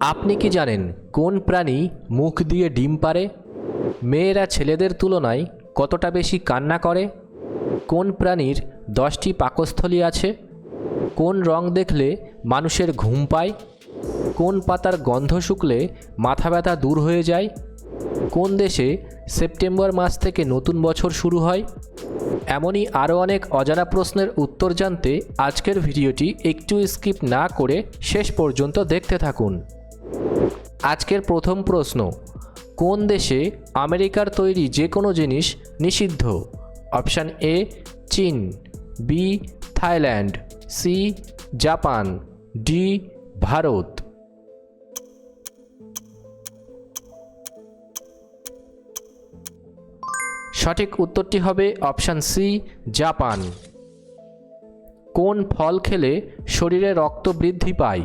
আপনি কি জানেন কোন প্রাণী মুখ দিয়ে ডিম পারে মেয়েরা ছেলেদের তুলনায় কতটা বেশি কান্না করে? কোন প্রাণীর দশটি পাকস্থলী আছে? কোন রং দেখলে মানুষের ঘুম পায়? কোন পাতার গন্ধ শুকলে মাথা ব্যথা দূর হয়ে যায়? কোন দেশে সেপ্টেম্বর মাস থেকে নতুন বছর শুরু হয়? এমনই আরও অনেক অজানা প্রশ্নের উত্তর জানতে আজকের ভিডিওটি একটু স্কিপ না করে শেষ পর্যন্ত দেখতে থাকুন। আজকের প্রথম প্রশ্ন, কোন দেশে আমেরিকার তৈরি যে কোনো জিনিস নিষিদ্ধ? অপশান এ, চীন, B, Thailand, C, Japan, D, Bharat. সঠিক উত্তরটি হবে অপশান সি, জাপান। কোন ফল খেলে শরীরে রক্ত বৃদ্ধি পায়?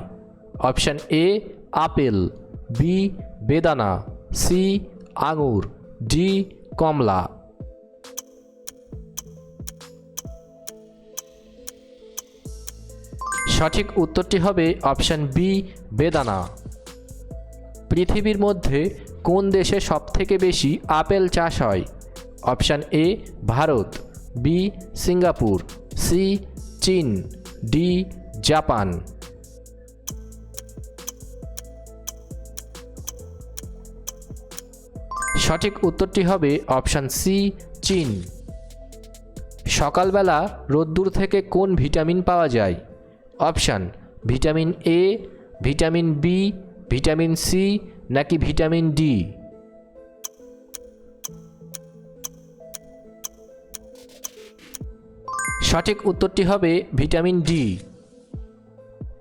Option A, apple. বি বেদানা সি আঙুর ডি কমলা। সঠিক উত্তরটি হবে অপশান বি বেদানা। পৃথিবীর মধ্যে কোন দেশে সবথেকে বেশি আপেল চাষ হয়? Option A Bharat. B Singapore. C চীন। D Japan. সঠিক উত্তরটি হবে অপশান সি, চীন। সকালবেলা রোদ্দুর থেকে কোন ভিটামিন পাওয়া যায়? Option, vitamin A, vitamin B, vitamin C নাকি ভিটামিন ডি? সঠিক উত্তরটি হবে ভিটামিন ডি।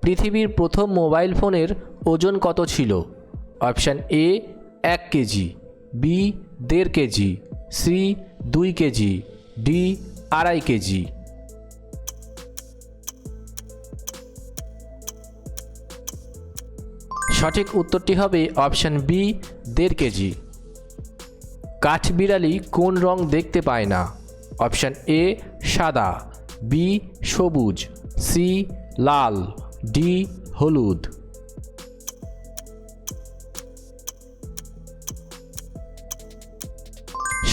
পৃথিবীর প্রথম মোবাইল ফোনের ওজন কত ছিল? অপশান এ, এক কেজি। বি, দেড় কেজি, সি, দুই কেজি, ডি, আড়াই কেজি। সঠিক উত্তরটি হবে অপশান বি, দেড় কেজি। কাঠবিড়ালি কোন রং দেখতে পায় না? অপশান এ, সাদা, বি, সবুজ, সি, লাল, ডি, হলুদ।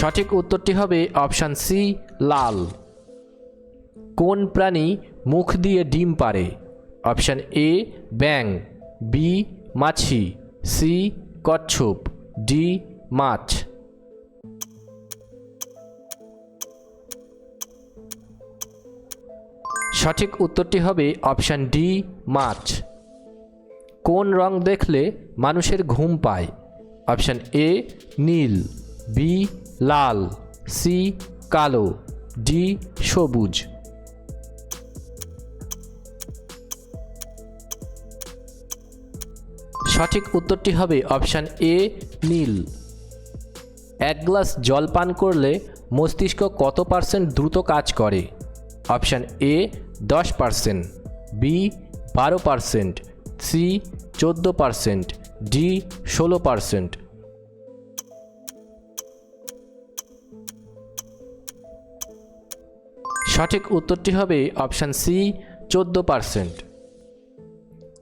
সঠিক উত্তরটি হবে অপশান সি, লাল। কোন প্রাণী মুখ দিয়ে ডিম পারে অপশান এ ব্যাং বি, মাছি। সি, কচ্ছপ। ডি, মাছ। সঠিক উত্তরটি হবে অপশান ডি, মাছ। কোন রং দেখলে মানুষের ঘুম পায়? অপশান এ, নীল। বি লাল, সি, কালো, ডি, সবুজ। সঠিক উত্তরটি হবে অপশান এ, নীল। এক গ্লাস জল পান করলে মস্তিষ্ক কত পার্সেন্ট দ্রুত কাজ করে? অপশান এ, দশ পার্সেন্ট, বি, বারো পার্সেন্ট, সি, চোদ্দ পার্সেন্ট, ডি, ষোলো পার্সেন্ট। সঠিক উত্তরটি হবে অপশান সি, চোদ্দ পারসেন্ট।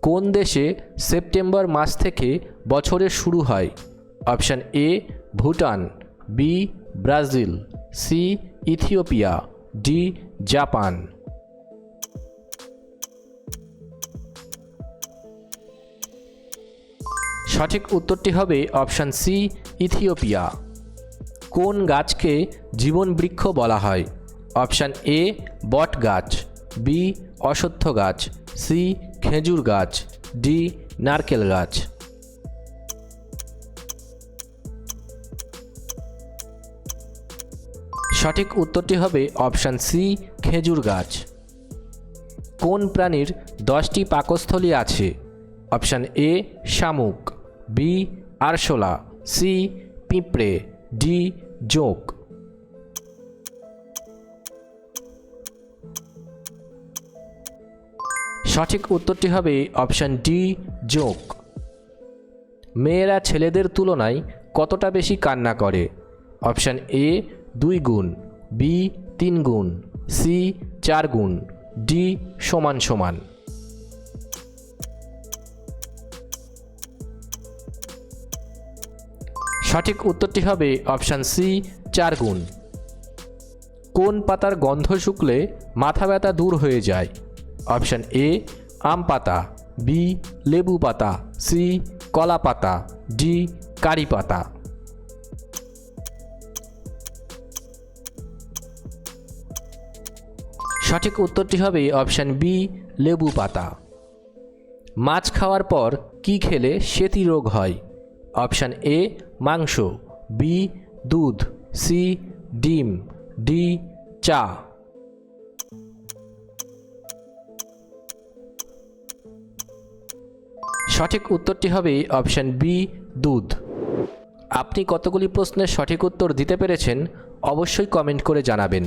কোন দেশে সেপ্টেম্বর মাস থেকে বছরের শুরু হয়? Option A, Bhutan, B, Brazil, C, Ethiopia, D, Japan. সঠিক উত্তরটি হবে অপশান সি, ইথিওপিয়া। কোন গাছকে জীবন বৃক্ষ বলা হয়? অপশান এ, বট গাছ, বি, অশ্বত্থ গাছ, সি, খেজুর গাছ, ডি, নারকেল গাছ। সঠিক উত্তরটি হবে অপশান সি, খেজুর গাছ। কোন প্রাণীর দশটি পাকস্থলী আছে? অপশান এ, শামুক, বি, আরশোলা, সি, পিঁপড়ে, ডি, জোঁক। সঠিক উত্তরটি হবে অপশান ডি জোঁক মেয়েরা ছেলেদের তুলনায় কতটা বেশি কান্না করে? অপশান এ, দুই গুণ, বি, তিন গুণ, সি, চার গুণ, ডি, সমান সমান। সঠিক উত্তরটি হবে অপশান সি, চার গুণ। কোন পাতার গন্ধ শুকলে মাথা ব্যথা দূর হয়ে যায়? অপশান এ আম পাতা বি লেবু পাতা সি কলা পাতা ডি কারি পাতা। সঠিক উত্তরটি হবে অপশান বি লেবু পাতা। মাছ খাওয়ার পর কি খেলে সেতি রোগ হয়? অপশান এ মাংস বি দুধ সি ডিম ডি চা। সঠিক উত্তরটি হবে অপশান বি, দুধ। আপনি কতগুলি প্রশ্নের সঠিক উত্তর দিতে পেরেছেন, অবশ্যই কমেন্ট করে জানাবেন।